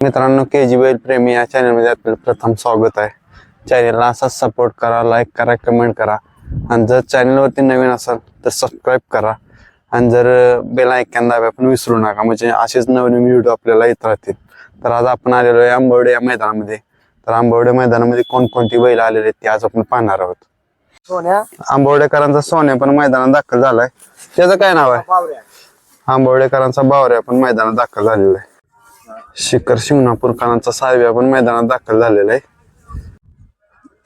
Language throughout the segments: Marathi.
मित्रांनो के जी बैल प्रेमी या चॅनलमध्ये आपलं प्रथम स्वागत आहे. चॅनलला असाच सपोर्ट करा लाईक करा कमेंट करा. आणि जर चॅनलवरती नवीन असाल तर सबस्क्राईब करा. आणि जर बेल ऐकून दाब्या पण विसरू नका म्हणजे असेच नवीन व्हिडिओ आपल्याला येत राहतील. तर आज आपण आलेलो आहे आंबवडे या मैदानामध्ये. तर आंबवडे मैदानामध्ये कोणकोणती बैल आलेले आहेत ते आज आपण पाहणार आहोत. सोन्या? आंबवडेकरांचा सोन्या पण मैदानात दाखल झालाय. त्याचं काय नाव आहे? आंबवडेकरांचा बावऱ्या पण मैदानात दाखल झालेला आहे. शिखर शिंगणापूरकरांचा साहेब्या पण मैदानात दाखल झालेला आहे.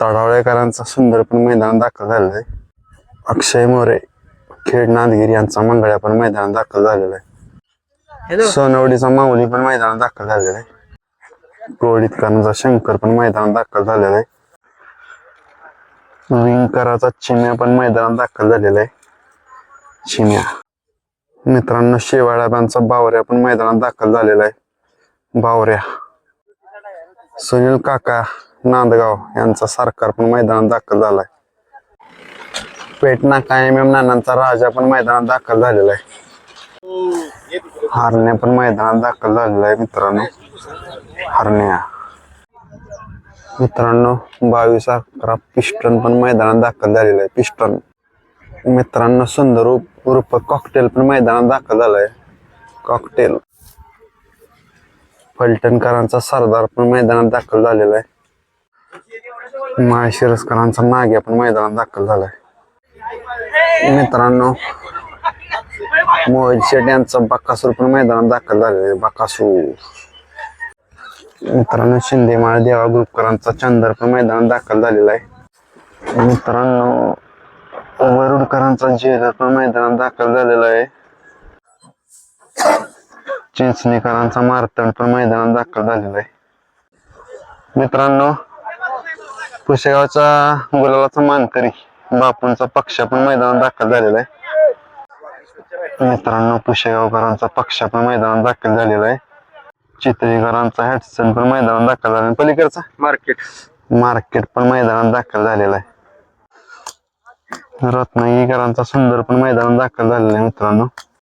तडावळेकरांचा सुंदर पण मैदानात दाखल झालेला आहे. अक्षय मोरे खेड नादगिरी यांचा मंगळ्या पण मैदानात दाखल झालेला आहे. सोनवडीचा माऊली पण मैदानात दाखल झालेला आहे. गोडीतकरांचा शंकर पण मैदानात दाखल झालेला आहे. विंकराचा चिम्या पण मैदानात दाखल झालेला आहे. चिम्या मित्रांनो शेवाळ्याबांचा बावऱ्या पण मैदानात दाखल झालेला आहे. बावऱ्या. सुनील काका नांदगाव यांचा सरकार पण मैदानात दाखल झालाय. पेटनाका एम एम नानांचा राजा पण मैदानात दाखल झालेला आहे. हरण्या पण मैदानात दाखल झालेला आहे मित्रांनो. हरण्या. मित्रांनो बावीस अकरा पिस्टन पण मैदानात दाखल झालेलं आहे. पिस्टन. मित्रांनो सुंदर रूप रूप कॉकटेल पण मैदानात दाखल झालाय. कॉकटेल फलटणकरांचा सरदार पण मैदानात दाखल झालेला आहे. माळशिरसकरांचा नाग्या पण मैदानात दाखल झालाय मित्रांनो मोहित शेट यांचा बक्कासूर पण मैदानात दाखल झालेला आहे. बक्कासूर मित्रांनो शिंदेमाळा देवा ग्रुपकरांचा चंदर पण मैदानात दाखल झालेला आहे. मित्रांनो वरुडकरांचा जेलर पण मैदानात दाखल झालेला आहे. चिंचणीकरांचा मारतण पण मैदानात दाखल झालेला आहे. मित्रांनो पुशेगावचा गुलालाचा मानकरी बापूंचा पक्ष पण मैदानात दाखल झालेला आहे. मित्रांनो पुशेगावकरांचा पक्ष पण मैदानात दाखल झालेला आहे. चित्रीकरांचा हॅटसन पण मैदानात दाखल झालेला आहे. पलीकडचा? मार्केट. मार्केट पण मैदानात दाखल झालेला आहे. रत्नागिरीकरांचा सुंदर पण मैदानात दाखल झालेला आहे मित्रांनो.